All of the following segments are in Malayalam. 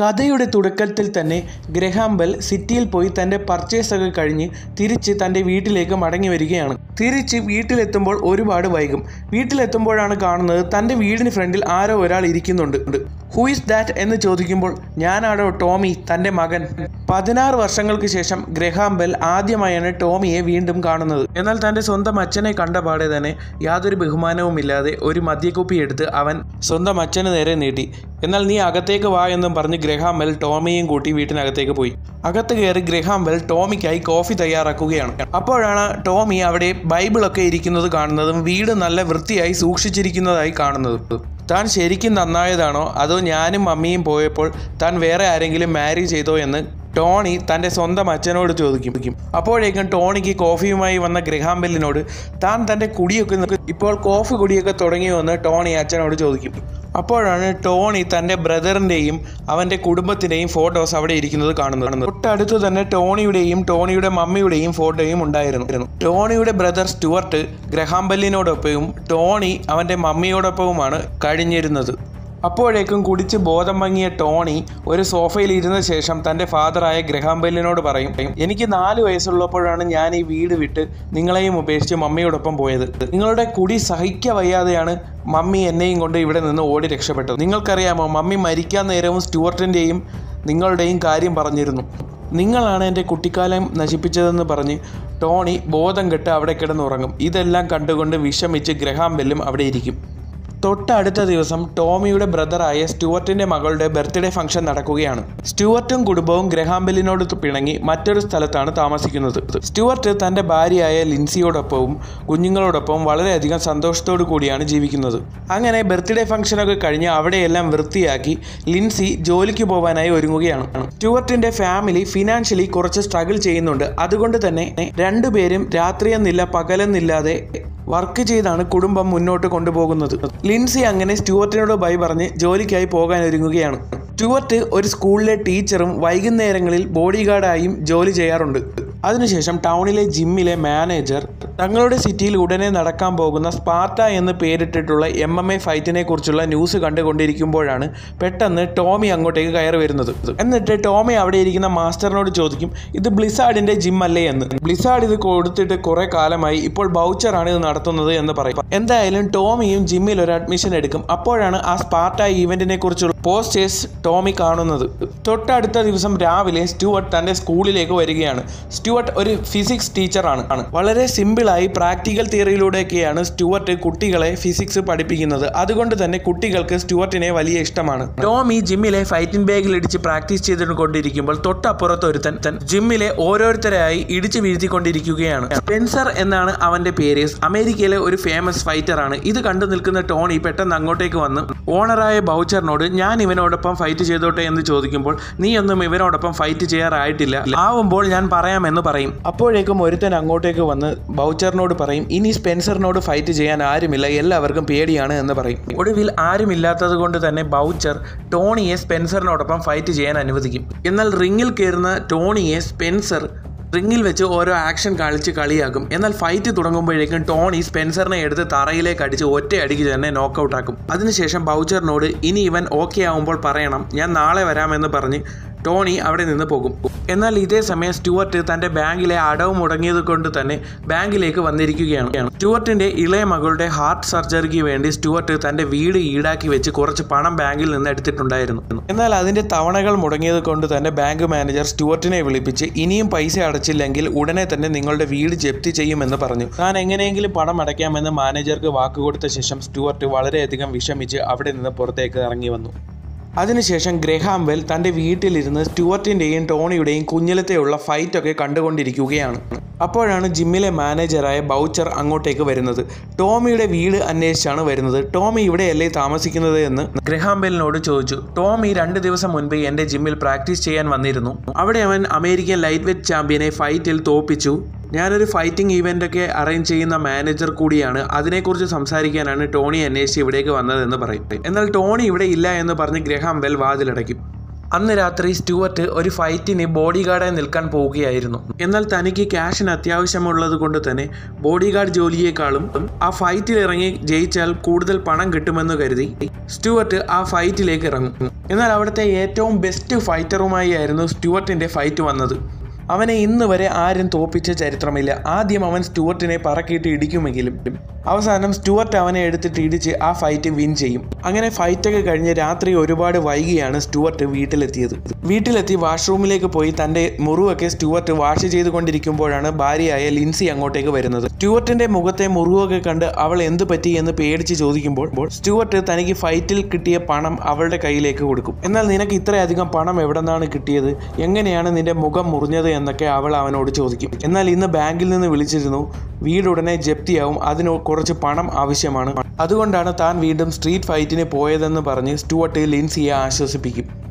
കഥയുടെ തുടക്കത്തിൽ തന്നെ ഗ്രഹാംബൽ സിറ്റിയിൽ പോയി തന്റെ പർച്ചേസൊക്കെ കഴിഞ്ഞ് തിരിച്ച് തന്റെ വീട്ടിലേക്ക് മടങ്ങി വരികയാണ്. തിരിച്ച് വീട്ടിലെത്തുമ്പോൾ ഒരുപാട് വൈകും. വീട്ടിലെത്തുമ്പോഴാണ് കാണുന്നത് തന്റെ വീടിന് ഫ്രണ്ടിൽ ആരോ ഒരാൾ ഇരിക്കുന്നുണ്ട്. ഹൂ ഇസ് ദാറ്റ് എന്ന് ചോദിക്കുമ്പോൾ ഞാനാണോ ടോമി തന്റെ മകൻ. പതിനാറ് വർഷങ്ങൾക്ക് ശേഷം ഗ്രഹാംബൽ ആദ്യമായാണ് ടോമിയെ വീണ്ടും കാണുന്നത്. എന്നാൽ തന്റെ സ്വന്തം അച്ഛനെ കണ്ട പാടെ തന്നെ യാതൊരു ബഹുമാനവുമില്ലാതെ ഒരു മദ്യക്കുപ്പി എടുത്ത് അവൻ സ്വന്തം അച്ഛന് നേരെ നീട്ടി. എന്നാൽ നീ അകത്തേക്ക് വാ എന്നും പറഞ്ഞ് ഗ്രഹാം ബെൽ ടോമിയെയും കൂട്ടി വീട്ടിനകത്തേക്ക് പോയി. അകത്ത് കയറി ഗ്രഹാം ബെൽ ടോമിക്കായി കോഫി തയ്യാറാക്കുകയാണ്. അപ്പോഴാണ് ടോമി അവിടെ ബൈബിളൊക്കെ ഇരിക്കുന്നത് കാണുന്നതും വീട് നല്ല വൃത്തിയായി സൂക്ഷിച്ചിരിക്കുന്നതായി കാണുന്നത്. താൻ ശരിക്കും നന്നായതാണോ? അതോ ഞാനും മമ്മിയും പോയപ്പോൾ താൻ വേറെ ആരെങ്കിലും മാരി ചെയ്തോ എന്ന് ടോണി തന്റെ സ്വന്തം അച്ഛനോട് ചോദിക്കും. അപ്പോഴേക്കും ടോണിക്ക് കോഫിയുമായി വന്ന ഗ്രഹാംബെല്ലിനോട് താൻ തന്റെ കുടിയൊക്കെ ഇപ്പോൾ കോഫി കുടിയൊക്കെ തുടങ്ങിയോ? എന്ന് ടോണി അച്ഛനോട് ചോദിക്കും. അപ്പോഴാണ് ടോണി തന്റെ ബ്രദറിന്റെയും അവന്റെ കുടുംബത്തിന്റെയും ഫോട്ടോസ് അവിടെ ഇരിക്കുന്നത് കാണുന്നത്. തൊട്ടടുത്ത് തന്നെ ടോണിയുടെയും ടോണിയുടെ മമ്മിയുടെയും ഫോട്ടോയും ഉണ്ടായിരുന്നു. ടോണിയുടെ ബ്രദർ സ്റ്റുവർട്ട് ഗ്രഹാംബല്ലിനോടൊപ്പവും ടോണി അവന്റെ മമ്മിയോടൊപ്പവുമാണ് കഴിഞ്ഞിരുന്നത്. അപ്പോഴേക്കും കുടിച്ച് ബോധം മങ്ങിയ ടോണി ഒരു സോഫയിൽ ഇരുന്ന ശേഷം തന്റെ ഫാദറായ ഗ്രഹാംബെല്ലിനോട് പറയും എനിക്ക് നാല് വയസ്സുള്ളപ്പോഴാണ് ഞാൻ ഈ വീട് വിട്ട് നിങ്ങളെയും ഉപേക്ഷിച്ച് മമ്മിയോടൊപ്പം പോയത്. നിങ്ങളുടെ കുടി സഹിക്ക വയ്യാതെയാണ് മമ്മി എന്നെയും കൊണ്ട് ഇവിടെ നിന്ന് ഓടി രക്ഷപ്പെട്ടത്. നിങ്ങൾക്കറിയാമോ മമ്മി മരിക്കാൻ നേരവും സ്റ്റുവർട്ടിന്റെയും നിങ്ങളുടെയും കാര്യം പറഞ്ഞിരുന്നു. നിങ്ങളാണ് എന്റെ കുട്ടിക്കാലം നശിപ്പിച്ചതെന്ന് പറഞ്ഞ് ടോണി ബോധം കെട്ട് അവിടെ കിടന്നുറങ്ങും. ഇതെല്ലാം കണ്ടുകൊണ്ട് വിഷമിച്ച് ഗ്രഹാം ബെല്ലും അവിടെ ഇരിക്കും. തൊട്ടടുത്ത ദിവസം ടോമിയുടെ ബ്രദറായ സ്റ്റുവർട്ടിന്റെ മകളുടെ ബർത്ത്ഡേ ഫംഗ്ഷൻ നടക്കുകയാണ്. സ്റ്റുവർട്ടും കുടുംബവും ഗ്രഹാംബെല്ലിനോട് പിണങ്ങി മറ്റൊരു സ്ഥലത്താണ് താമസിക്കുന്നത്. സ്റ്റുവർട്ട് തന്റെ ഭാര്യയായ ലിൻസിയോടൊപ്പവും കുഞ്ഞുങ്ങളോടൊപ്പം വളരെയധികം സന്തോഷത്തോടു കൂടിയാണ് ജീവിക്കുന്നത്. അങ്ങനെ ബർത്ത്ഡേ ഫംഗ്ഷനൊക്കെ കഴിഞ്ഞ് അവിടെയെല്ലാം വൃത്തിയാക്കി ലിൻസി ജോലിക്ക് പോകാനായി ഒരുങ്ങുകയാണ്. സ്റ്റുവർട്ടിന്റെ ഫാമിലി ഫിനാൻഷ്യലി കുറച്ച് സ്ട്രഗിൾ ചെയ്യുന്നുണ്ട്. അതുകൊണ്ട് തന്നെ രണ്ടുപേരും രാത്രിയെന്നില്ല പകലെന്നില്ലാതെ വർക്ക് ചെയ്താണ് കുടുംബം മുന്നോട്ട് കൊണ്ടുപോകുന്നത്. ലിൻസി അങ്ങനെ സ്റ്റുവർട്ടിനോട് ബൈ പറഞ്ഞ് ജോലിക്കായി പോകാൻ ഒരുങ്ങുകയാണ് സ്റ്റുവർട്ട് ഒരു സ്കൂളിലെ ടീച്ചറും വൈകുന്നേരങ്ങളിൽ ബോഡി ഗാർഡായും ജോലി ചെയ്യാറുണ്ട്. അതിനുശേഷം ടൗണിലെ ജിമ്മിലെ മാനേജർ തങ്ങളുടെ സിറ്റിയിൽ ഉടനെ നടക്കാൻ പോകുന്ന സ്പാർട്ട എന്ന് പേരിട്ടിട്ടുള്ള എം എം എ ഫൈറ്റിനെ കുറിച്ചുള്ള ന്യൂസ് കണ്ടുകൊണ്ടിരിക്കുമ്പോഴാണ് പെട്ടെന്ന് ടോമി അങ്ങോട്ടേക്ക് കയറി വരുന്നത്. എന്നിട്ട് ടോമി അവിടെ ഇരിക്കുന്ന മാസ്റ്ററിനോട് ചോദിക്കും ഇത് ബ്ലിസാഡിന്റെ ജിം അല്ലേ എന്ന്? ബ്ലിസാഡ് ഇത് കൊടുത്തിട്ട് കുറെ കാലമായി ഇപ്പോൾ ബൗച്ചറാണ് ഇത് നടത്തുന്നത് എന്ന് പറയും. എന്തായാലും ടോമിയും ജിമ്മിൽ ഒരു അഡ്മിഷൻ എടുക്കും. അപ്പോഴാണ് ആ സ്പാർട്ട ഈവെന്റിനെ കുറിച്ചുള്ള പോസ്റ്റേഴ്സ് ടോമി കാണുന്നത്. തൊട്ടടുത്ത ദിവസം രാവിലെ സ്റ്റുവർട്ട് തന്റെ സ്കൂളിലേക്ക് വരികയാണ്. സ്റ്റുവർട്ട് ഒരു ഫിസിക്സ് ടീച്ചറാണ്. വളരെ വളരെ സിമ്പിളായി പ്രാക്ടിക്കൽ തിയറിയിലൂടെയൊക്കെയാണ് സ്റ്റുവർട്ട് കുട്ടികളെ ഫിസിക്സ് പഠിപ്പിക്കുന്നത്. അതുകൊണ്ട് തന്നെ കുട്ടികൾക്ക് സ്റ്റുവർട്ടിനെ വലിയ ഇഷ്ടമാണ്. ടോമി ജിമ്മിലെ ഫൈറ്റിംഗ് ബാഗിൽ ഇടിച്ച് പ്രാക്ടീസ് ചെയ്തുകൊണ്ടിരിക്കുമ്പോൾ തൊട്ടപ്പുറത്ത് ഒരുത്തൻ തൻ ജിമ്മിലെ ഓരോരുത്തരായി ഇടിച്ചു വീഴ്ത്തിക്കൊണ്ടിരിക്കുകയാണ്. സ്പെൻസർ എന്നാണ് അവന്റെ പേര്. അമേരിക്കയിലെ ഒരു ഫേമസ് ഫൈറ്റർ ആണ് ഇത് കണ്ടു നിൽക്കുന്ന ടോണി പെട്ടെന്ന് അങ്ങോട്ടേക്ക് വന്ന് ഓണറായ ബൗച്ചറിനോട് ഞാൻ ഇവനോടൊപ്പം ഫൈറ്റ് ചെയ്തോട്ടെ എന്ന് ചോദിക്കുമ്പോൾ നീ ഒന്നും ഇവനോടൊപ്പം ഫൈറ്റ് ചെയ്യാറായിട്ടില്ല. ആവുമ്പോൾ ഞാൻ പറയാമെന്ന് പറയും. അപ്പോഴേക്കും ഒരുത്തൻ അങ്ങോട്ടേക്ക് വന്ന് ബൗച്ചറിനോട് പറയും ഇനി സ്പെൻസറിനോട് ഫൈറ്റ് ചെയ്യാൻ ആരുമില്ല എല്ലാവർക്കും പേടിയാണ് എന്ന് പറയും. ഒടുവിൽ ആരുമില്ലാത്തത് കൊണ്ട് തന്നെ ബൗച്ചർ ടോണിയെ സ്പെൻസറിനോടൊപ്പം ഫൈറ്റ് ചെയ്യാൻ അനുവദിക്കും. എന്നാൽ റിങ്ങിൽ കയറുന്ന ടോണിയെ സ്പെൻസർ റിങ്ങിൽ വെച്ച് ഓരോ ആക്ഷൻ കളിച്ച് കളിയാക്കും. എന്നാൽ ഫൈറ്റ് തുടങ്ങുമ്പോഴേക്കും ടോണി സ്പെൻസറിനെ എടുത്ത് തറയിലേക്ക് അടിച്ച് ഒറ്റയടിക്ക് തന്നെ നോക്കൗട്ട് ആക്കും. അതിനുശേഷം ബൗച്ചറിനോട് ഇനി ഇവൻ ഓക്കെ ആവുമ്പോൾ പറയണം ഞാൻ നാളെ വരാമെന്ന് പറഞ്ഞ് ടോണി അവിടെ നിന്ന് പോകും. എന്നാൽ ഇതേ സമയം സ്റ്റുവർട്ട് തന്റെ ബാങ്കിലെ അടവ് മുടങ്ങിയത് കൊണ്ട് തന്നെ ബാങ്കിലേക്ക് വന്നിരിക്കുകയാണ്. സ്റ്റുവർട്ടിന്റെ ഇളയ മകളുടെ ഹാർട്ട് സർജറിക്ക് വേണ്ടി സ്റ്റുവർട്ട് തന്റെ വീട് ഈടാക്കി വെച്ച് കുറച്ച് പണം ബാങ്കിൽ നിന്ന് എടുത്തിട്ടുണ്ടായിരുന്നു. എന്നാൽ അതിന്റെ തവണകൾ മുടങ്ങിയത് കൊണ്ട് തന്നെ ബാങ്ക് മാനേജർ സ്റ്റുവർട്ടിനെ വിളിപ്പിച്ച് ഇനിയും പൈസ അടച്ചില്ലെങ്കിൽ ഉടനെ തന്നെ നിങ്ങളുടെ വീട് ജപ്തി ചെയ്യുമെന്ന് പറഞ്ഞു. താൻ എങ്ങനെയെങ്കിലും പണം അടയ്ക്കാമെന്ന് മാനേജർക്ക് വാക്കുകൊടുത്ത ശേഷം സ്റ്റുവർട്ട് വളരെയധികം വിഷമിച്ച് അവിടെ നിന്ന് പുറത്തേക്ക് ഇറങ്ങി വന്നു. അതിനുശേഷം ഗ്രഹാം വെൽ തന്റെ വീട്ടിലിരുന്ന് സ്റ്റുവർട്ടിന്റെയും ടോണിയുടെയും കുഞ്ഞിലത്തെയുള്ള ഫൈറ്റൊക്കെ കണ്ടുകൊണ്ടിരിക്കുകയാണ്. അപ്പോഴാണ് ജിമ്മിലെ മാനേജറായ ബൗച്ചർ അങ്ങോട്ടേക്ക് വരുന്നത്. ടോമിയുടെ വീട് അന്വേഷിച്ചാണ് വരുന്നത്. ടോമി ഇവിടെയല്ലേ താമസിക്കുന്നത് എന്ന് ഗ്രഹാംബെലിനോട് ചോദിച്ചു. ടോമി രണ്ട് ദിവസം മുൻപ് എന്റെ ജിമ്മിൽ പ്രാക്ടീസ് ചെയ്യാൻ വന്നിരുന്നു. അവിടെ അവൻ അമേരിക്കൻ ലൈറ്റ് വെയ്റ്റ് ചാമ്പ്യനെ ഫൈറ്റിൽ തോപ്പിച്ചു. ഞാനൊരു ഫൈറ്റിംഗ് ഇവന്റൊക്കെ അറേഞ്ച് ചെയ്യുന്ന മാനേജർ കൂടിയാണ്. അതിനെക്കുറിച്ച് സംസാരിക്കാനാണ് ടോണി അന്വേഷിച്ച് ഇവിടേക്ക് വന്നതെന്ന് പറയും എന്നാൽ ടോണി ഇവിടെ ഇല്ല എന്ന് പറഞ്ഞ് ഗ്രഹാം ബെൽ വാതിലടയ്ക്കും. അന്ന് രാത്രി സ്റ്റുവർട്ട് ഒരു ഫൈറ്റിന് ബോഡി ഗാർഡായി നിൽക്കാൻ പോവുകയായിരുന്നു. എന്നാൽ തനിക്ക് ക്യാഷിന് അത്യാവശ്യമുള്ളത് കൊണ്ട് തന്നെ ബോഡി ഗാർഡ് ജോലിയേക്കാളും ആ ഫൈറ്റിൽ ഇറങ്ങി ജയിച്ചാൽ കൂടുതൽ പണം കിട്ടുമെന്ന് കരുതി സ്റ്റുവർട്ട് ആ ഫൈറ്റിലേക്ക് ഇറങ്ങും. എന്നാൽ അവിടുത്തെ ഏറ്റവും ബെസ്റ്റ് ഫൈറ്ററുമായി ആയിരുന്നു സ്റ്റുവർട്ടിന്റെ ഫൈറ്റ് വന്നത്. അവനെ ഇന്ന് വരെ ആരും തോപ്പിച്ച ചരിത്രമില്ല. ആദ്യം അവൻ സ്റ്റുവർട്ടിനെ പറക്കിയിട്ട് ഇടിക്കുമെങ്കിലും അവസാനം സ്റ്റുവർട്ട് അവനെ എടുത്തിട്ട് ഇടിച്ച് ആ ഫൈറ്റ് വിൻ ചെയ്യും. അങ്ങനെ ഫൈറ്റൊക്കെ കഴിഞ്ഞ് രാത്രി ഒരുപാട് വൈകിയാണ് സ്റ്റുവർട്ട് വീട്ടിലെത്തിയത്. വീട്ടിലെത്തി വാഷ്റൂമിലേക്ക് പോയി തന്റെ മുറിവൊക്കെ സ്റ്റുവർട്ട് വാഷ് ചെയ്തുകൊണ്ടിരിക്കുമ്പോഴാണ് ഭാര്യയായ ലിൻസി അങ്ങോട്ടേക്ക് വരുന്നത്. സ്റ്റുവർട്ടിന്റെ മുഖത്തെ മുറിവൊക്കെ കണ്ട് അവൾ എന്ത് പറ്റി എന്ന് പേടിച്ച് ചോദിക്കുമ്പോൾ സ്റ്റുവർട്ട് തനിക്ക് ഫൈറ്റിൽ കിട്ടിയ പണം അവളുടെ കയ്യിലേക്ക് കൊടുക്കും. എന്നാൽ നിനക്ക് ഇത്രയധികം പണം എവിടെ നിന്നാണ് കിട്ടിയത്? എങ്ങനെയാണ് നിന്റെ മുഖം മുറിഞ്ഞത് എന്നൊക്കെ അവൾ അവനോട് ചോദിക്കും. എന്നാൽ ഇന്ന് ബാങ്കിൽ നിന്ന് വിളിച്ചിരുന്നു. വീട് ഉടനെ ജപ്തിയാവും. അതിന് കുറച്ച് പണം ആവശ്യമാണ്. അതുകൊണ്ടാണ് താൻ വീണ്ടും സ്ട്രീറ്റ് ഫൈറ്റിന് പോയതെന്ന് പറഞ്ഞ് സ്റ്റുവർട്ട് ലിൻസിയെ ആശ്വസിപ്പിക്കും.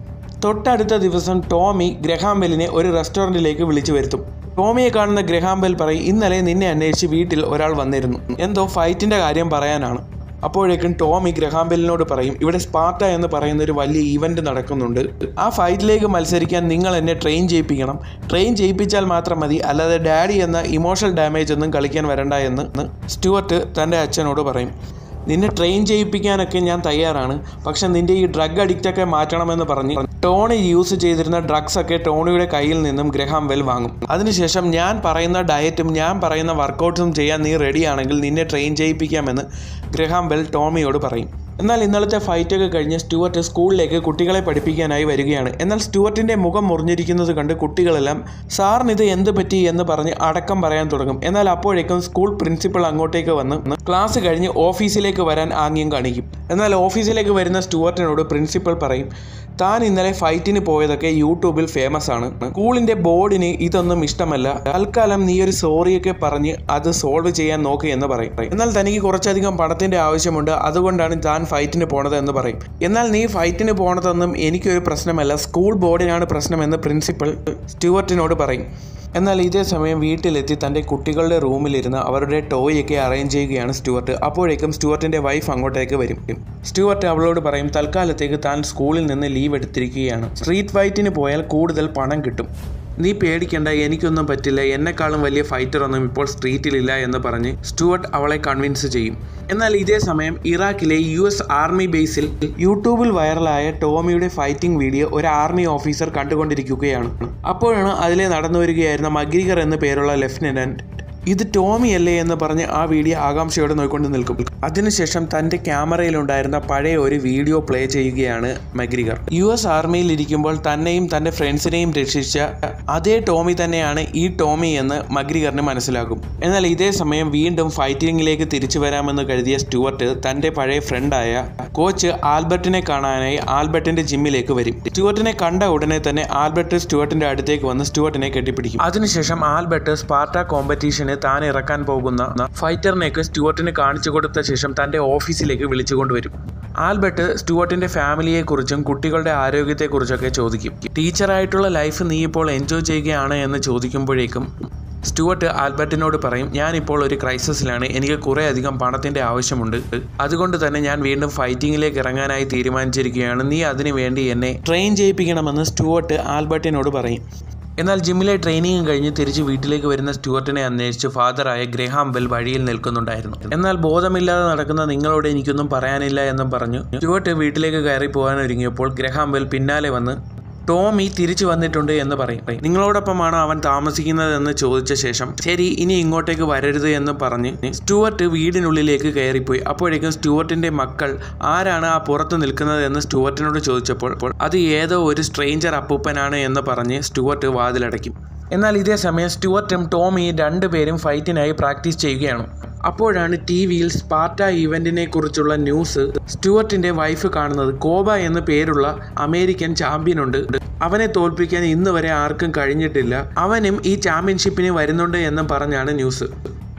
തൊട്ടടുത്ത ദിവസം ടോമി ഗ്രഹാംബലിനെ ഒരു റെസ്റ്റോറന്റിലേക്ക് വിളിച്ചു വരുത്തും. ടോമിയെ കാണുന്ന ഗ്രഹാംബൽ പറയും ഇന്നലെ നിന്നെ അന്വേഷിച്ച് വീട്ടിൽ ഒരാൾ വന്നിരുന്നു. എന്തോ ഫൈറ്റിന്റെ കാര്യം പറയാനാണ്. അപ്പോഴേക്കും ടോമി ഗ്രഹാംബെലിനോട് പറയും ഇവിടെ സ്പാർട്ട എന്ന് പറയുന്ന ഒരു വലിയ ഈവന്റ് നടക്കുന്നുണ്ട്. ആ ഫൈറ്റിലേക്ക് മത്സരിക്കാൻ നിങ്ങൾ എന്നെ ട്രെയിൻ ചെയ്യിപ്പിക്കണം. ട്രെയിൻ ചെയ്യിപ്പിച്ചാൽ മാത്രം മതി. അല്ലാതെ ഡാഡി എന്ന ഇമോഷണൽ ഡാമേജ് ഒന്നും കളിക്കാൻ വരണ്ട എന്ന് സ്റ്റുവർട്ട് തന്റെ അച്ഛനോട് പറയും. നിന്നെ ട്രെയിൻ ചെയ്യിപ്പിക്കാനൊക്കെ ഞാൻ തയ്യാറാണ്. പക്ഷെ നിന്റെ ഈ ഡ്രഗ് അഡിക്റ്റൊക്കെ മാറ്റണമെന്ന് പറഞ്ഞ് ടോണി യൂസ് ചെയ്തിരുന്ന ഡ്രഗ്സ് ഒക്കെ ടോണിയുടെ കയ്യിൽ നിന്നും ഗ്രഹാം വെൽ വാങ്ങും. അതിനുശേഷം ഞാൻ പറയുന്ന ഡയറ്റും ഞാൻ പറയുന്ന വർക്കൗട്ട്സും ചെയ്യാൻ നീ റെഡിയാണെങ്കിൽ നിന്നെ ട്രെയിൻ ചെയ്യിപ്പിക്കാമെന്ന് ഗ്രഹാം വെൽ ടോമിയോട് പറയും. എന്നാൽ ഇന്നലത്തെ ഫൈറ്റൊക്കെ കഴിഞ്ഞ് സ്റ്റുവർട്ട് സ്കൂളിലേക്ക് കുട്ടികളെ പഠിപ്പിക്കാനായി വരികയാണ്. എന്നാൽ സ്റ്റുവർട്ടിന്റെ മുഖം മുറിഞ്ഞിരിക്കുന്നത് കണ്ട് കുട്ടികളെല്ലാം സാറിന് ഇത് എന്ത് പറ്റി? എന്ന് പറഞ്ഞ് അടക്കം പറയാൻ തുടങ്ങും. എന്നാൽ അപ്പോഴേക്കും സ്കൂൾ പ്രിൻസിപ്പൾ അങ്ങോട്ടേക്ക് വന്ന് ക്ലാസ് കഴിഞ്ഞ് ഓഫീസിലേക്ക് വരാൻ ആംഗ്യം കാണിക്കും. എന്നാൽ ഓഫീസിലേക്ക് വരുന്ന സ്റ്റുവർട്ടിനോട് പ്രിൻസിപ്പൾ പറയും താൻ ഇന്നലെ ഫൈറ്റിന് പോയതൊക്കെ യൂട്യൂബിൽ ഫേമസ് ആണ്. സ്കൂളിന്റെ ബോർഡിന് ഇതൊന്നും ഇഷ്ടമല്ല. തൽക്കാലം നീ ഒരു സോറിയൊക്കെ പറഞ്ഞ് അത് സോൾവ് ചെയ്യാൻ നോക്കുക എന്ന് പറയും. എന്നാൽ തനിക്ക് കുറച്ചധികം പണത്തിന്റെ ആവശ്യമുണ്ട്. അതുകൊണ്ടാണ് താൻ ഫൈറ്റിന് പോണത് എന്ന് പറയും. എന്നാൽ നീ ഫൈറ്റിന് പോണതൊന്നും എനിക്കൊരു പ്രശ്നമല്ല. സ്കൂൾ ബോർഡിനാണ് പ്രശ്നമെന്ന് പ്രിൻസിപ്പൽ സ്റ്റുവർട്ടിനോട് പറയും. എന്നാൽ ഇതേ സമയം വീട്ടിലെത്തി തന്റെ കുട്ടികളുടെ റൂമിലിരുന്ന് അവരുടെ ടോയൊക്കെ അറേഞ്ച് ചെയ്യുകയാണ് സ്റ്റുവർട്ട്. അപ്പോഴേക്കും സ്റ്റുവർട്ടിന്റെ വൈഫ് അങ്ങോട്ടേക്ക് വരും. സ്റ്റുവർട്ട് അവളോട് പറയും തൽക്കാലത്തേക്ക് താൻ സ്കൂളിൽ നിന്ന് ലീവ് എടുത്തിരിക്കുകയാണ്. സ്ട്രീറ്റ് ഫൈറ്റിന് പോയാൽ കൂടുതൽ പണം കിട്ടും. നീ പേടിക്കണ്ട എനിക്കൊന്നും പറ്റില്ല. എന്നെക്കാളും വലിയ ഫൈറ്റർ ഒന്നും ഇപ്പോൾ സ്ട്രീറ്റിലില്ല എന്ന് പറഞ്ഞ് സ്റ്റുവർട്ട് അവളെ കൺവിൻസ് ചെയ്യും. എന്നാൽ ഇതേ സമയം ഇറാഖിലെ യു എസ് ആർമി ബേസിൽ യൂട്യൂബിൽ വൈറലായ ടോമിയുടെ ഫൈറ്റിംഗ് വീഡിയോ ഒരു ആർമി ഓഫീസർ കണ്ടുകൊണ്ടിരിക്കുകയാണ്. അപ്പോഴാണ് അതിലെ നടന്നു വരികയായിരുന്ന മഗ്രിഗർ എന്ന പേരുള്ള ലെഫ്റ്റനന്റ് ഇത് ടോമി അല്ലേ എന്ന് പറഞ്ഞ് ആ വീഡിയോ ആകാംക്ഷയോടെ നോക്കിക്കൊണ്ട് നിൽക്കും. അതിനുശേഷം തന്റെ ക്യാമറയിലുണ്ടായിരുന്ന പഴയ ഒരു വീഡിയോ പ്ലേ ചെയ്യുകയാണ് മഗ്രിഗർ. യു എസ് ആർമിയിൽ ഇരിക്കുമ്പോൾ തന്നെയും തന്റെ ഫ്രണ്ട്സിനെയും രക്ഷിച്ച അതേ ടോമി തന്നെയാണ് ഈ ടോമി എന്ന് മഗ്രിഗറിന് മനസ്സിലാകും. എന്നാൽ ഇതേ സമയം വീണ്ടും ഫൈറ്റിംഗിലേക്ക് തിരിച്ചു വരാമെന്ന് കരുതിയ സ്റ്റുവർട്ട് തന്റെ പഴയ ഫ്രണ്ടായ കോച്ച് ആൽബർട്ടിനെ കാണാനായി ആൽബർട്ടിന്റെ ജിമ്മിലേക്ക് വരും. സ്റ്റുവർട്ടിനെ കണ്ട ഉടനെ തന്നെ ആൽബർട്ട് സ്റ്റുവർട്ടിന്റെ അടുത്തേക്ക് വന്ന് സ്റ്റുവർട്ടിനെ കെട്ടിപ്പിടിക്കും. അതിനുശേഷം ആൽബർട്ട് സ്പാർട്ട കോമ്പറ്റീഷന് താൻ ഇറക്കാൻ പോകുന്ന ഫൈറ്ററിനേക്ക് സ്റ്റുവർട്ടിന് കാണിച്ചു കൊടുത്ത ശേഷം തന്റെ ഓഫീസിലേക്ക് വിളിച്ചുകൊണ്ടുവരും. ആൽബർട്ട് സ്റ്റുവർട്ടിന്റെ ഫാമിലിയെക്കുറിച്ചും കുട്ടികളുടെ ആരോഗ്യത്തെക്കുറിച്ചൊക്കെ ചോദിക്കും. ടീച്ചറായിട്ടുള്ള ലൈഫ് നീ ഇപ്പോൾ എൻജോയ് ചെയ്യുകയാണ് എന്ന് ചോദിക്കുമ്പോഴേക്കും സ്റ്റുവർട്ട് ആൽബർട്ടിനോട് പറയും ഞാൻ ഇപ്പോൾ ഒരു ക്രൈസിസിലാണ്. എനിക്ക് കുറേ അധികം പണത്തിന്റെ ആവശ്യമുണ്ട്. അതുകൊണ്ട് തന്നെ ഞാൻ വീണ്ടും ഫൈറ്റിങ്ങിലേക്ക് ഇറങ്ങാനായി തീരുമാനിച്ചിരിക്കുകയാണ്. നീ അതിനു വേണ്ടി എന്നെ ട്രെയിൻ ചെയ്യിപ്പിക്കണമെന്ന് സ്റ്റുവർട്ട് ആൽബർട്ടിനോട് പറയും. എന്നാൽ ജിമ്മിലെ ട്രെയിനിങ് കഴിഞ്ഞ് തിരിച്ച് വീട്ടിലേക്ക് വരുന്ന സ്റ്റുവർട്ടിനെ അന്വേഷിച്ച് ഫാദറായ ഗ്രഹാം ബെൽ വഴിയിൽ നിൽക്കുന്നുണ്ടായിരുന്നു. എന്നാൽ ബോധമില്ലാതെ നടക്കുന്ന നിങ്ങളോട് എനിക്കൊന്നും പറയാനില്ല എന്നും പറഞ്ഞു സ്റ്റുവർട്ട് വീട്ടിലേക്ക് കയറി പോകാൻ ഒരുങ്ങിയപ്പോൾ ഗ്രഹാം ബെൽ പിന്നാലെ വന്ന് ടോമി തിരിച്ചു വന്നിട്ടുണ്ട് എന്ന് പറയും. നിങ്ങളോടൊപ്പമാണ് അവൻ താമസിക്കുന്നത് എന്ന് ചോദിച്ച ശേഷം ശരി ഇനി ഇങ്ങോട്ടേക്ക് വരരുത് എന്ന് പറഞ്ഞ് സ്റ്റുവർട്ട് വീടിനുള്ളിലേക്ക് കയറിപ്പോയി. അപ്പോഴേക്കും സ്റ്റുവർട്ടിന്റെ മക്കൾ ആരാണ് ആ പുറത്ത് നിൽക്കുന്നത് എന്ന് സ്റ്റുവർട്ടിനോട് ചോദിച്ചപ്പോൾ അത് ഏതോ ഒരു സ്ട്രേഞ്ചർ അപ്പൂപ്പനാണ് എന്ന് പറഞ്ഞ് സ്റ്റുവർട്ട് വാതിലടയ്ക്കും. എന്നാൽ ഇതേ സമയം സ്റ്റുവർട്ടും ടോമി രണ്ടുപേരും ഫൈറ്റിനായി പ്രാക്ടീസ് ചെയ്യുകയാണ്. അപ്പോഴാണ് ടി വിയിൽ സ്പാർട്ട ഇവന്റിനെ കുറിച്ചുള്ള ന്യൂസ് സ്റ്റുവർട്ടിന്റെ വൈഫ് കാണുന്നത്. കോബ എന്ന പേരുള്ള അമേരിക്കൻ ചാമ്പ്യനുണ്ട്. അവനെ തോൽപ്പിക്കാൻ ഇന്ന് വരെ ആർക്കും കഴിഞ്ഞിട്ടില്ല. അവനും ഈ ചാമ്പ്യൻഷിപ്പിന് വരുന്നുണ്ട് എന്ന് പറഞ്ഞാണ് ന്യൂസ്.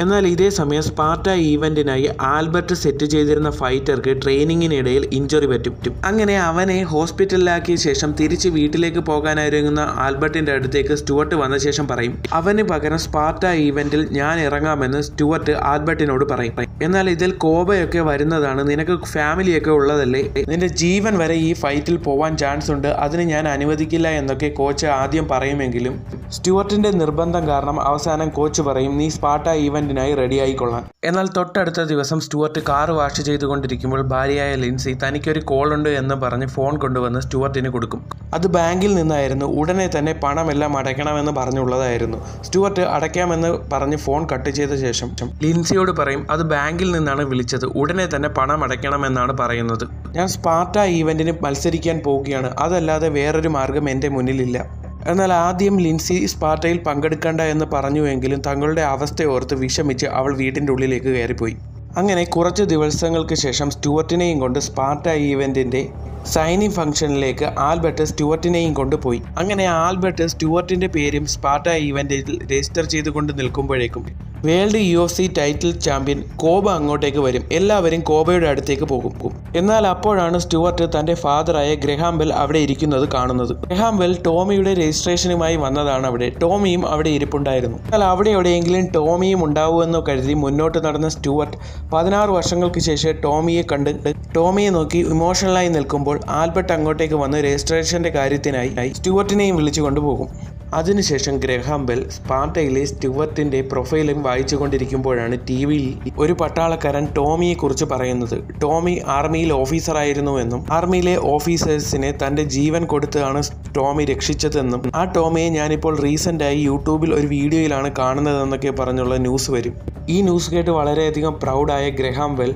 എന്നാൽ ഇതേ സമയം സ്പാർട്ട ഈവന്റിനായി ആൽബർട്ട് സെറ്റ് ചെയ്തിരുന്ന ഫൈറ്റർക്ക് ട്രെയിനിങ്ങിനിടയിൽ ഇഞ്ചുറി പറ്റും. അങ്ങനെ അവനെ ഹോസ്പിറ്റലിലാക്കിയ ശേഷം തിരിച്ച് വീട്ടിലേക്ക് പോകാനൊരുങ്ങുന്ന ആൽബർട്ടിന്റെ അടുത്തേക്ക് സ്റ്റുവർട്ട് വന്ന ശേഷം പറയും അവന് പകരം സ്പാർട്ട ഈവന്റിൽ ഞാൻ ഇറങ്ങാമെന്ന് സ്റ്റുവർട്ട് ആൽബർട്ടിനോട് പറയും. എന്നാൽ ഇതിൽ കോപയൊക്കെ വരുന്നതാണ്. നിനക്ക് ഫാമിലിയൊക്കെ ഉള്ളതല്ലേ? നിന്റെ ജീവൻ വരെ ഈ ഫൈറ്റിൽ പോവാൻ ചാൻസ് ഉണ്ട്. അതിന് ഞാൻ അനുവദിക്കില്ല എന്നൊക്കെ കോച്ച് ആദ്യം പറയുമെങ്കിലും സ്റ്റുവർട്ടിന്റെ നിർബന്ധം കാരണം അവസാനം കോച്ച് പറയും നീ സ്പാട്ട ഈവന്റിനായി റെഡിയായിക്കൊള്ളാൻ എന്നാൽ തൊട്ടടുത്ത ദിവസം സ്റ്റുവർട്ട് കാർ വാഷ് ചെയ്തുകൊണ്ടിരിക്കുമ്പോൾ ഭാര്യയായ ലിൻസി തനിക്കൊരു കോൾ ഉണ്ട് എന്ന് പറഞ്ഞ് ഫോൺ കൊണ്ടുവന്ന് സ്റ്റുവർട്ടിന് കൊടുക്കും. അത് ബാങ്കിൽ നിന്നായിരുന്നു. ഉടനെ തന്നെ പണമെല്ലാം അടയ്ക്കണമെന്ന് പറഞ്ഞുള്ളതായിരുന്നു. സ്റ്റുവർട്ട് അടയ്ക്കാമെന്ന് പറഞ്ഞ് ഫോൺ കട്ട് ചെയ്ത ശേഷം ലിൻസിയോട് പറയും അത് ബാങ്കിൽ നിന്നാണ് വിളിച്ചത്. ഉടനെ തന്നെ പണം അടയ്ക്കണമെന്നാണ് പറയുന്നത്. ഞാൻ സ്പാർട്ട ഈവന്റിന് മത്സരിക്കാൻ പോവുകയാണ്. അതല്ലാതെ വേറൊരു മാർഗം എന്റെ മുന്നിലില്ല. എന്നാൽ ആദ്യം ലിൻസി സ്പാർട്ടയിൽ പങ്കെടുക്കണ്ട എന്ന് പറഞ്ഞുവെങ്കിലും തങ്ങളുടെ അവസ്ഥയോർത്ത് വിഷമിച്ച് അവൾ വീട്ടിന്റെ ഉള്ളിലേക്ക് കയറിപ്പോയി. അങ്ങനെ കുറച്ച് ദിവസങ്ങൾക്ക് ശേഷം സ്റ്റുവർട്ടിനെയും കൊണ്ട് സ്പാർട്ട ഈവന്റിന്റെ സൈനിങ് ഫംഗ്ഷനിലേക്ക് ആൽബർട്ട് സ്റ്റുവർട്ടിനെയും കൊണ്ടുപോയി. അങ്ങനെ ആൽബർട്ട് സ്റ്റുവർട്ടിന്റെ പേരും സ്പാർട്ട ഈവന്റിൽ രജിസ്റ്റർ ചെയ്തുകൊണ്ട് നിൽക്കുമ്പോഴേക്കും world U F C title champion Koba അങ്ങോട്ടേക്ക് വരും. എല്ലാവരും കോബയുടെ അടുത്തേക്ക് പോകും. എന്നാൽ അപ്പോഴാണ് സ്റ്റുവർട്ട് തന്റെ ഫാദറായ ഗ്രഹാംബെൽ അവിടെ ഇരിക്കുന്നത് കാണുന്നത്. ഗ്രഹാംബെൽ ടോമിയുടെ രജിസ്ട്രേഷനുമായി വന്നതാണ് അവിടെ. ടോമിയും അവിടെ ഇരിപ്പുണ്ടായിരുന്നു. എന്നാൽ അവിടെ എവിടെയെങ്കിലും ടോമിയും ഉണ്ടാവുമെന്ന് കരുതി മുന്നോട്ട് നടന്ന സ്റ്റുവർട്ട് പതിനാറ് വർഷങ്ങൾക്ക് ശേഷം ടോമിയെ കണ്ട് ടോമിയെ നോക്കി ഇമോഷണലായി നിൽക്കുമ്പോൾ ആൽബർട്ട് അങ്ങോട്ടേക്ക് വന്ന് രജിസ്ട്രേഷന്റെ കാര്യത്തിനായി സ്റ്റുവർട്ടിനെയും വിളിച്ചു കൊണ്ടുപോകും. അതിനുശേഷം ഗ്രഹാം ബെൽ സ്പാർട്ടയിലെ സ്റ്റുവർട്ടിന്റെ പ്രൊഫൈലും വായിച്ചു കൊണ്ടിരിക്കുമ്പോഴാണ് ടി വിയിൽ ഒരു പട്ടാളക്കാരൻ ടോമിയെ കുറിച്ച് പറയുന്നത്. ടോമി ആർമിയിൽ ഓഫീസറായിരുന്നുവെന്നും ആർമിയിലെ ഓഫീസേഴ്സിനെ തന്റെ ജീവൻ കൊടുത്താണ് ടോമി രക്ഷിച്ചതെന്നും ആ ടോമിയെ ഞാനിപ്പോൾ റീസെന്റായി യൂട്യൂബിൽ ഒരു വീഡിയോയിലാണ് കാണുന്നതെന്നൊക്കെ പറഞ്ഞുള്ള ന്യൂസ് വരും. ഈ ന്യൂസ് കേട്ട് വളരെയധികം പ്രൗഡായ ഗ്രഹാം വെൽ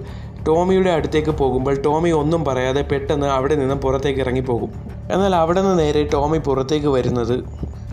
ടോമിയുടെ അടുത്തേക്ക് പോകുമ്പോൾ ടോമി ഒന്നും പറയാതെ പെട്ടെന്ന് അവിടെ നിന്ന് പുറത്തേക്ക് ഇറങ്ങിപ്പോകും. എന്നാൽ അവിടെ നിന്ന് നേരെ ടോമി പുറത്തേക്ക് വരുന്നത്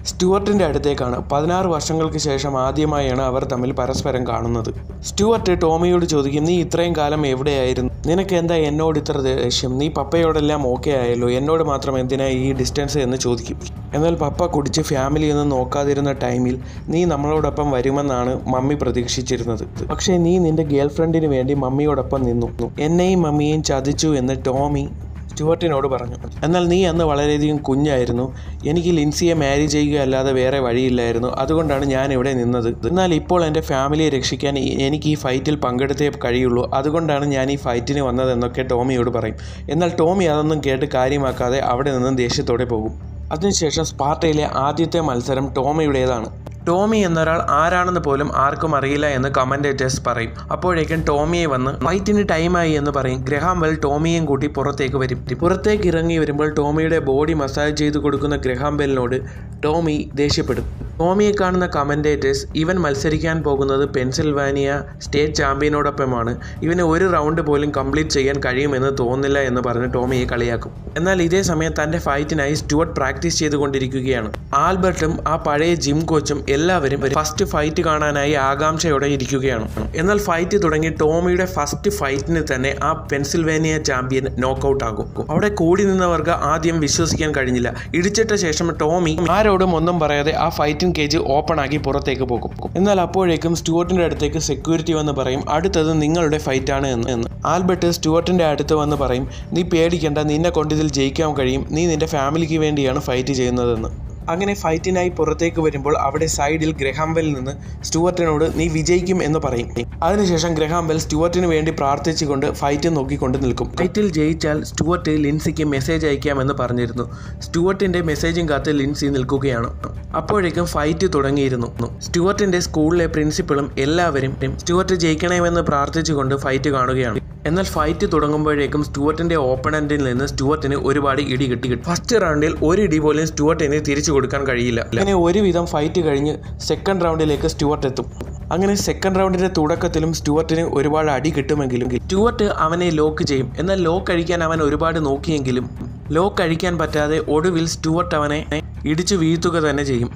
സ്റ്റുവർട്ടിന്റെ അടുത്തേക്കാണ് പതിനാറ് വർഷങ്ങൾക്ക് ശേഷം ആദ്യമായാണ് അവർ തമ്മിൽ പരസ്പരം കാണുന്നത്. സ്റ്റുവർട്ട് ടോമിയോട് ചോദിക്കും നീ ഇത്രയും കാലം എവിടെയായിരുന്നു? നിനക്ക് എന്താ എന്നോട് ഇത്ര ദേഷ്യം? നീ പപ്പയോടെല്ലാം ഓക്കെ ആയല്ലോ എന്നോട് മാത്രം എന്തിനാ ഈ ഡിസ്റ്റൻസ് എന്ന് ചോദിക്കും? എന്നാൽ പപ്പ കുടിച്ച് ഫാമിലി ഒന്നും നോക്കാതിരുന്ന ടൈമിൽ നീ നമ്മളോടൊപ്പം വരുമെന്നാണ് മമ്മി പ്രതീക്ഷിച്ചിരുന്നത്. പക്ഷേ നീ നിന്റെ ഗേൾ ഫ്രണ്ടിന് വേണ്ടി മമ്മിയോടൊപ്പം നിന്നു. എന്നെയും മമ്മിയെയും ചതിച്ചു എന്ന് ടോമി സ്റ്റുവർട്ടിനോട് പറഞ്ഞു. എന്നാൽ നീ അന്ന് വളരെയധികം കുഞ്ഞായിരുന്നു. എനിക്ക് ലിൻസിയെ മാരി ചെയ്യുക അല്ലാതെ വേറെ വഴിയില്ലായിരുന്നു. അതുകൊണ്ടാണ് ഞാൻ ഇവിടെ നിന്നത്. എന്നാൽ ഇപ്പോൾ എന്റെ ഫാമിലിയെ രക്ഷിക്കാൻ എനിക്ക് ഈ ഫൈറ്റിൽ പങ്കെടുത്തേ കഴിയുള്ളൂ. അതുകൊണ്ടാണ് ഞാൻ ഈ ഫൈറ്റിന് വന്നതെന്നൊക്കെ ടോമിയോട് പറയും. എന്നാൽ ടോമി അതൊന്നും കേട്ട് കാര്യമാക്കാതെ അവിടെ നിന്നും ദേഷ്യത്തോടെ പോകും. അതിനുശേഷം സ്പാർട്ടയിലെ ആദ്യത്തെ മത്സരം ടോമിയുടേതാണ്. ടോമി എന്നൊരാൾ ആരാണെന്ന് പോലും ആർക്കും അറിയില്ല എന്ന് കമന്റേറ്റേഴ്സ് പറയും. അപ്പോഴേക്കും ടോമിയെ വന്ന് ഫ്ലൈറ്റിന് ടൈമായി എന്ന് പറയും. ഗ്രഹാം വെൽ ടോമിയെയും കൂട്ടി പുറത്തേക്ക് വരും. പുറത്തേക്ക് ഇറങ്ങി വരുമ്പോൾ ടോമിയുടെ ബോഡി മസാജ് ചെയ്ത് കൊടുക്കുന്ന ഗ്രഹാം ബെല്ലിനോട് ടോമി ദേഷ്യപ്പെടും. ടോമിയെ കാണുന്ന കമന്റേറ്റേഴ്സ് ഇവൻ മത്സരിക്കാൻ പോകുന്നത് പെൻസിൽവാനിയ സ്റ്റേറ്റ് ചാമ്പ്യനോടൊപ്പമാണ്. ഇവന് ഒരു റൗണ്ട് പോലും കംപ്ലീറ്റ് ചെയ്യാൻ കഴിയുമെന്ന് തോന്നില്ല എന്ന് പറഞ്ഞ് ടോമിയെ കളിയാക്കും. എന്നാൽ ഇതേ സമയം തന്റെ ഫൈറ്റിനായി സ്റ്റുവർട്ട് പ്രാക്ടീസ് ചെയ്തുകൊണ്ടിരിക്കുകയാണ്. ആൽബർട്ടും ആ പഴയ ജിം കോച്ചും എല്ലാവരും ഫസ്റ്റ് ഫൈറ്റ് കാണാനായി ആകാംക്ഷയോടെ ഇരിക്കുകയാണ്. എന്നാൽ ഫൈറ്റ് തുടങ്ങി ടോമിയുടെ ഫസ്റ്റ് ഫൈറ്റിന് തന്നെ ആ പെൻസിൽവേനിയ ചാമ്പ്യൻ നോക്കൗട്ട് ആകും. അവിടെ കൂടി നിന്നവർക്ക് ആദ്യം വിശ്വസിക്കാൻ കഴിഞ്ഞില്ല. ഇടിച്ചിട്ട ശേഷം ടോമി ആരോടും ഒന്നും പറയാതെ ആ ഫൈറ്റിംഗ് കേജ് ഓപ്പൺ ആക്കി പുറത്തേക്ക് പോകും. എന്നാൽ അപ്പോഴേക്കും സ്റ്റുവർട്ടിന്റെ അടുത്തേക്ക് സെക്യൂരിറ്റി വന്ന് പറയും അടുത്തത് നിങ്ങളുടെ ഫൈറ്റാണ് എന്ന് എന്ന്. ആൽബർട്ട് സ്റ്റുവർട്ടിന്റെ അടുത്ത് വന്ന് പറയും നീ പേടിക്കേണ്ട നിന്നെ കൊണ്ട് ഇതിൽ ജയിക്കാൻ കഴിയും. നീ നിന്റെ ഫാമിലിക്ക് വേണ്ടിയാണ് ഫൈറ്റ് ചെയ്യുന്നതെന്ന്. അങ്ങനെ ഫൈറ്റിനായി പുറത്തേക്ക് വരുമ്പോൾ അവിടെ സൈഡിൽ ഗ്രഹാംബെൽ നിന്ന് സ്റ്റുവർട്ടിനോട് നീ വിജയിക്കും എന്ന് പറയും. അതിനുശേഷം ഗ്രഹാംബെൽ സ്റ്റുവർട്ടിന് വേണ്ടി പ്രാർത്ഥിച്ചുകൊണ്ട് ഫൈറ്റ് നോക്കിക്കൊണ്ട് നിൽക്കും. ഫൈറ്റിൽ ജയിച്ചാൽ സ്റ്റുവർട്ട് ലിൻസിക്ക് മെസ്സേജ് അയക്കാമെന്ന് പറഞ്ഞിരുന്നു. സ്റ്റുവർട്ടിന്റെ മെസ്സേജും കാത്ത് ലിൻസി നിൽക്കുകയാണ്. അപ്പോഴേക്കും ഫൈറ്റ് തുടങ്ങിയിരുന്നു. സ്റ്റുവർട്ടിന്റെ സ്കൂളിലെ പ്രിൻസിപ്പളും എല്ലാവരും സ്റ്റുവർട്ട് ജയിക്കണമെന്ന് പ്രാർത്ഥിച്ചുകൊണ്ട് ഫൈറ്റ് കാണുകയാണ്. എന്നാൽ ഫൈറ്റ് തുടങ്ങുമ്പോഴേക്കും സ്റ്റുവർട്ടിന്റെ ഓപ്പണന്റിൽ നിന്ന് സ്റ്റുവർട്ടിന് ഒരുപാട് ഇടി കിട്ടി. ഫസ്റ്റ് റൗണ്ടിൽ ഒരു ഇടി പോലും സ്റ്റുവർട്ടിന് തിരിച്ചു കൊടുക്കാൻ കഴിയില്ല. അങ്ങനെ ഒരുവിധം ഫൈറ്റ് കഴിഞ്ഞ് സെക്കൻഡ് റൗണ്ടിലേക്ക് സ്റ്റുവർട്ട് എത്തും. അങ്ങനെ സെക്കൻഡ് റൗണ്ടിന്റെ തുടക്കത്തിലും സ്റ്റുവർട്ടിന് ഒരുപാട് അടി കിട്ടുമെങ്കിലും സ്റ്റുവർട്ട് അവനെ ലോക്ക് ചെയ്യും. എന്നാൽ ലോക്ക് കഴിക്കാൻ അവൻ ഒരുപാട് നോക്കിയെങ്കിലും ലോക്ക് കഴിക്കാൻ പറ്റാതെ ഒടുവിൽ സ്റ്റുവർട്ട് അവനെ ഇടിച്ചു വീഴ്ത്തുക തന്നെ ചെയ്യും.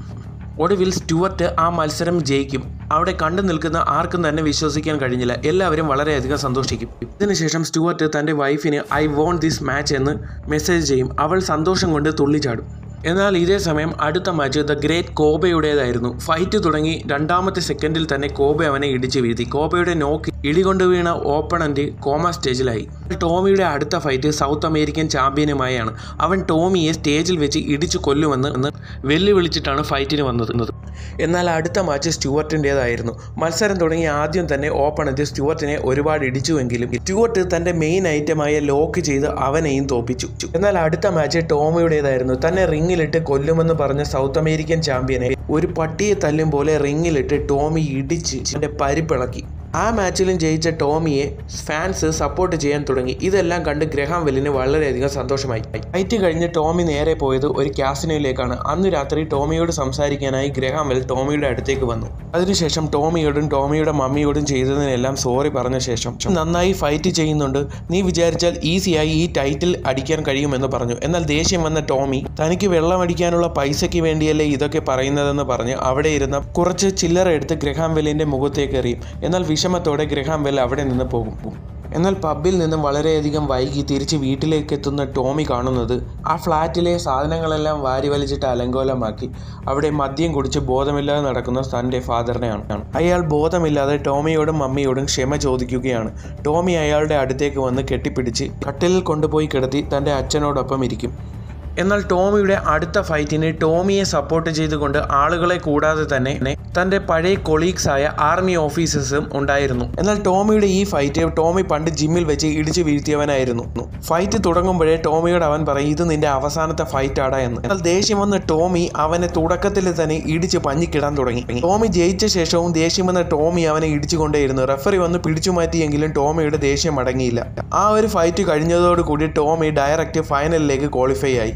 ഒടുവിൽ സ്റ്റുവർട്ട് ആ മത്സരം ജയിക്കും. അവിടെ കണ്ടു നിൽക്കുന്ന ആർക്കും തന്നെ വിശ്വസിക്കാൻ കഴിഞ്ഞില്ല. എല്ലാവരും വളരെയധികം സന്തോഷിക്കും. ഇതിനുശേഷം സ്റ്റുവർട്ട് തന്റെ വൈഫിന് ഐ വോണ്ട് ദിസ് മാച്ച് എന്ന് മെസ്സേജ് ചെയ്യും. അവൾ സന്തോഷം കൊണ്ട് തുള്ളിച്ചാടും. എന്നാൽ ഇതേ സമയം അടുത്ത മാച്ച് ദ ഗ്രേറ്റ് കോബയുടേതായിരുന്നു. ഫൈറ്റ് തുടങ്ങി രണ്ടാമത്തെ സെക്കൻഡിൽ തന്നെ കോബെ അവനെ ഇടിച്ചു വീഴ്ത്തി. കോബയുടെ നോക്ക് ഇടികൊണ്ട് വീണ ഓപ്പണന്റ് കോമ സ്റ്റേജിലായി. ടോമിയുടെ അടുത്ത ഫൈറ്റ് സൗത്ത് അമേരിക്കൻ ചാമ്പ്യനുമായാണ്. അവൻ ടോമിയെ സ്റ്റേജിൽ വെച്ച് ഇടിച്ചു കൊല്ലുമെന്ന് വെല്ലുവിളിച്ചിട്ടാണ് ഫൈറ്റിന് വന്നത്. എന്നാൽ അടുത്ത മാച്ച് സ്റ്റുവർട്ടിന്റേതായിരുന്നു മത്സരം തുടങ്ങി ആദ്യം തന്നെ ഓപ്പണന്റ് സ്റ്റുവർട്ടിനെ ഒരുപാട് ഇടിച്ചുവെങ്കിലും സ്റ്റുവർട്ട് തന്റെ മെയിൻ ഐറ്റമായ ലോക്ക് ചെയ്ത് അവനെയും തോപ്പിച്ചു. എന്നാൽ അടുത്ത മാച്ച് ടോമിയുടേതായിരുന്നു. തന്നെ റിങ്ങിലിട്ട് കൊല്ലുമെന്ന് പറഞ്ഞ സൗത്ത് അമേരിക്കൻ ചാമ്പ്യനെ ഒരു പട്ടിയെ തല്ലും പോലെ റിങ്ങിലിട്ട് ടോമി ഇടിച്ച് അവന്റെ പരിപ്പിളക്കി. ആ മാച്ചിലും ജയിച്ച ടോമിയെ ഫാൻസ് സപ്പോർട്ട് ചെയ്യാൻ തുടങ്ങി. ഇതെല്ലാം കണ്ട് ഗ്രഹാം വെല്ലിന് വളരെയധികം സന്തോഷമായി. ഫൈറ്റ് കഴിഞ്ഞ് ടോമി നേരെ പോയത് ഒരു കാസിനോയിലേക്കാണ്. അന്ന് രാത്രി ടോമിയോട് സംസാരിക്കാനായി ഗ്രഹാം വെൽ ടോമിയുടെ അടുത്തേക്ക് വന്നു. അതിനുശേഷം ടോമിയോടും ടോമിയുടെ മമ്മിയോടും ചെയ്തതിനെല്ലാം സോറി പറഞ്ഞ ശേഷം നന്നായി ഫൈറ്റ് ചെയ്യുന്നുണ്ട്. നീ വിചാരിച്ചാൽ ഈസിയായി ഈ ടൈറ്റിൽ അടിക്കാൻ കഴിയുമെന്ന് പറഞ്ഞു. എന്നാൽ ദേഷ്യം വന്ന ടോമി തനിക്ക് വെള്ളം അടിക്കാനുള്ള പൈസയ്ക്ക് വേണ്ടിയല്ലേ ഇതൊക്കെ പറയുന്നതെന്ന് പറഞ്ഞ് അവിടെ ഇരുന്ന കുറച്ച് ചില്ലറ എടുത്ത് ഗ്രഹാം വെല്ലിന്റെ മുഖത്തേക്ക് എറിയും. എന്നാൽ വിഷമത്തോടെ ഗ്രഹാം വെൽ അവിടെ നിന്ന് പോകും. എന്നാൽ പബ്ബിൽ നിന്നും വളരെയധികം വൈകി തിരിച്ച് വീട്ടിലേക്ക് എത്തുന്ന ടോമി കാണുന്നത് ആ ഫ്ലാറ്റിലെ സാധനങ്ങളെല്ലാം വാരി വലിച്ചിട്ട് അലങ്കോലമാക്കി. അവിടെ മദ്യം കുടിച്ച് ബോധമില്ലാതെ നടക്കുന്ന തന്റെ ഫാദറിനെയാണ്. അയാൾ ബോധമില്ലാതെ ടോമിയോടും മമ്മിയോടും ക്ഷമ ചോദിക്കുകയാണ്. ടോമി അയാളുടെ അടുത്തേക്ക് വന്ന് കെട്ടിപ്പിടിച്ച് കട്ടിലിൽ കൊണ്ടുപോയി കിടത്തി തന്റെ അച്ഛനോടൊപ്പം ഇരിക്കും. എന്നാൽ ടോമിയുടെ അടുത്ത ഫൈറ്റിന് ടോമിയെ സപ്പോർട്ട് ചെയ്തുകൊണ്ട് ആളുകളെ കൂടാതെ തന്നെ തന്റെ പഴയ കൊളീഗ്സ് ആയ ആർമി ഓഫീസേഴ്സും ഉണ്ടായിരുന്നു. എന്നാൽ ടോമിയുടെ ഈ ഫൈറ്റ് ടോമി പണ്ട് ജിമ്മിൽ വെച്ച് ഇടിച്ചു വീഴ്ത്തിയവനായിരുന്നു. ഫൈറ്റ് തുടങ്ങുമ്പോഴേ ടോമിയോട് അവൻ പറയും ഇത് നിന്റെ അവസാനത്തെ ഫൈറ്റ് ആടാ എന്ന്. എന്നാൽ ദേഷ്യം വന്ന ടോമി അവനെ തുടക്കത്തിൽ തന്നെ ഇടിച്ച് പഞ്ഞിക്കിടാൻ തുടങ്ങി. ടോമി ജയിച്ച ശേഷവും ദേഷ്യം വന്ന ടോമി അവനെ ഇടിച്ചുകൊണ്ടേയിരുന്നു. റെഫറി വന്ന് പിടിച്ചു മാറ്റിയെങ്കിലും ടോമിയുടെ ദേഷ്യം അടങ്ങിയില്ല. ആ ഒരു ഫൈറ്റ് കഴിഞ്ഞതോടുകൂടി ടോമി ഡയറക്റ്റ് ഫൈനലിലേക്ക് ക്വാളിഫൈ ആയി.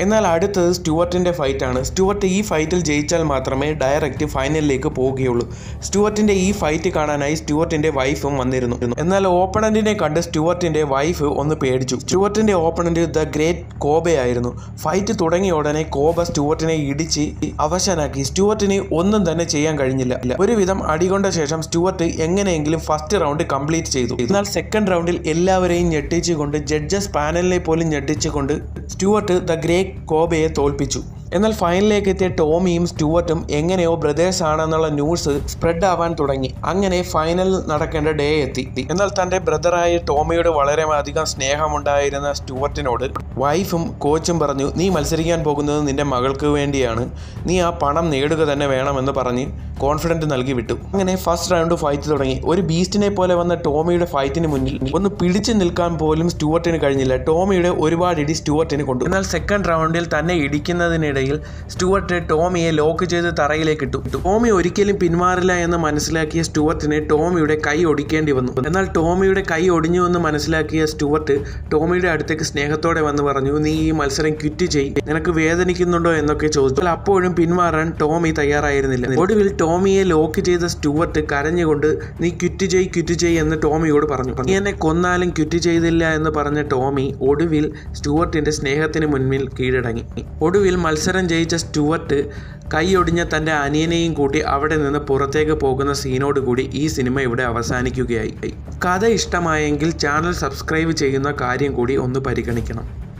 എന്നാൽ അടുത്തത് സ്റ്റുവർട്ടിന്റെ ഫൈറ്റാണ്. സ്റ്റുവർട്ട് ഈ ഫൈറ്റിൽ ജയിച്ചാൽ മാത്രമേ ഡയറക്റ്റ് ഫൈനലിലേക്ക് പോവുകയുള്ളൂ. സ്റ്റുവർട്ടിന്റെ ഈ ഫൈറ്റ് കാണാനായി സ്റ്റുവർട്ടിന്റെ വൈഫും വന്നിരുന്നു. എന്നാൽ ഓപ്പണന്റിനെ കണ്ട് സ്റ്റുവർട്ടിന്റെ വൈഫ് ഒന്ന് പേടിച്ചു. സ്റ്റുവർട്ടിന്റെ ഓപ്പണന്റ് ദ ഗ്രേറ്റ് കോബയായിരുന്നു. ഫൈറ്റ് തുടങ്ങിയ ഉടനെ കോബ സ്റ്റുവർട്ടിനെ ഇടിച്ച് അവശനാക്കി. സ്റ്റുവർട്ടിന് ഒന്നും തന്നെ ചെയ്യാൻ കഴിഞ്ഞില്ല. ഒരുവിധം അടികൊണ്ട ശേഷം സ്റ്റുവർട്ട് എങ്ങനെയെങ്കിലും ഫസ്റ്റ് റൗണ്ട് കംപ്ലീറ്റ് ചെയ്തു. എന്നാൽ സെക്കൻഡ് റൗണ്ടിൽ എല്ലാവരെയും ഞെട്ടിച്ചുകൊണ്ട് ജഡ്ജസ് പാനലിനെ പോലും ഞെട്ടിച്ചുകൊണ്ട് സ്റ്റുവർട്ട് ദ ഗ്രേ കോബയെ തോൽപ്പിച്ചു. എന്നാൽ ഫൈനലിലേക്ക് എത്തിയ ടോമിയും സ്റ്റുവർട്ടും എങ്ങനെയോ ബ്രദേഴ്സ് ആണെന്നുള്ള ന്യൂസ് സ്പ്രെഡ് ആവാൻ തുടങ്ങി. അങ്ങനെ ഫൈനൽ നടക്കേണ്ട ഡേ എത്തി. എന്നാൽ തന്റെ ബ്രദറായ ടോമിയോട് വളരെ അധികം സ്നേഹമുണ്ടായിരുന്ന സ്റ്റുവർട്ടിനോട് വൈഫും കോച്ചും പറഞ്ഞു നീ മത്സരിക്കാൻ പോകുന്നത് നിന്റെ മകൾക്ക് വേണ്ടിയാണ്. നീ ആ പണം നേടുക തന്നെ വേണമെന്ന് പറഞ്ഞ് കോൺഫിഡന്റ് നൽകി വിട്ടു. അങ്ങനെ ഫസ്റ്റ് റൗണ്ട് ഫൈറ്റ് തുടങ്ങി. ഒരു ബീസ്റ്റിനെ പോലെ വന്ന ടോമിയുടെ ഫൈറ്റിന് മുന്നിൽ ഒന്ന് പിടിച്ചു നിൽക്കാൻ പോലും സ്റ്റുവർട്ടിന് കഴിഞ്ഞില്ല. ടോമിയുടെ ഒരുപാട് ഇടി സ്റ്റുവർട്ടിന് കൊണ്ടു. എന്നാൽ സെക്കൻഡ് റൗണ്ടിൽ തന്നെ ഇടിക്കുന്നതിനിടയിൽ സ്റ്റുവർട്ട് ടോമിയെ ലോക്ക് ചെയ്ത് തറയിലേക്ക് ഇട്ടു. ടോമി ഒരിക്കലും പിന്മാറില്ല എന്ന് മനസ്സിലാക്കിയ സ്റ്റുവർട്ടിന് ടോമിയുടെ കൈ ഒടിക്കേണ്ടി വന്നു. എന്നാൽ ടോമിയുടെ കൈ ഒടിഞ്ഞു എന്ന് മനസ്സിലാക്കിയ സ്റ്റുവർട്ട് ടോമിയുടെ അടുത്തേക്ക് സ്നേഹത്തോടെ വന്ന് പറഞ്ഞു നീ ഈ മത്സരം ക്വിറ്റ് ചെയ് നിനക്ക് വേദനിക്കുന്നുണ്ടോ എന്നൊക്കെ ചോദിച്ചു. അപ്പോഴും പിന്മാറാൻ ടോമി തയ്യാറായിരുന്നില്ല. ഒടുവിൽ ടോമിയെ ലോക്ക് ചെയ്ത സ്റ്റുവർട്ട് കരഞ്ഞുകൊണ്ട് നീ ക്വിറ്റ് ചെയ് ക്വിറ്റ് ചെയ് എന്ന് ടോമിയോട് പറഞ്ഞു. നീ എന്നെ കൊന്നാലും ക്വിറ്റ് ചെയ്തില്ല എന്ന് പറഞ്ഞ ടോമി ഒടുവിൽ സ്റ്റുവർട്ടിന്റെ സ്നേഹത്തിന് മുന്നിൽ കീഴടങ്ങി. ഒടുവിൽ മത്സരം ജയിച്ച സ്റ്റുവർട്ട് കൈയൊടിഞ്ഞ തന്റെ അനിയനെയും കൂട്ടി അവിടെ നിന്ന് പുറത്തേക്ക് പോകുന്ന സീനോട് കൂടി ഈ സിനിമ ഇവിടെ അവസാനിക്കുകയായി. കഥ ഇഷ്ടമായെങ്കിൽ ചാനൽ സബ്സ്ക്രൈബ് ചെയ്യുന്ന കാര്യം കൂടി ഒന്ന് പരിഗണിക്കണം.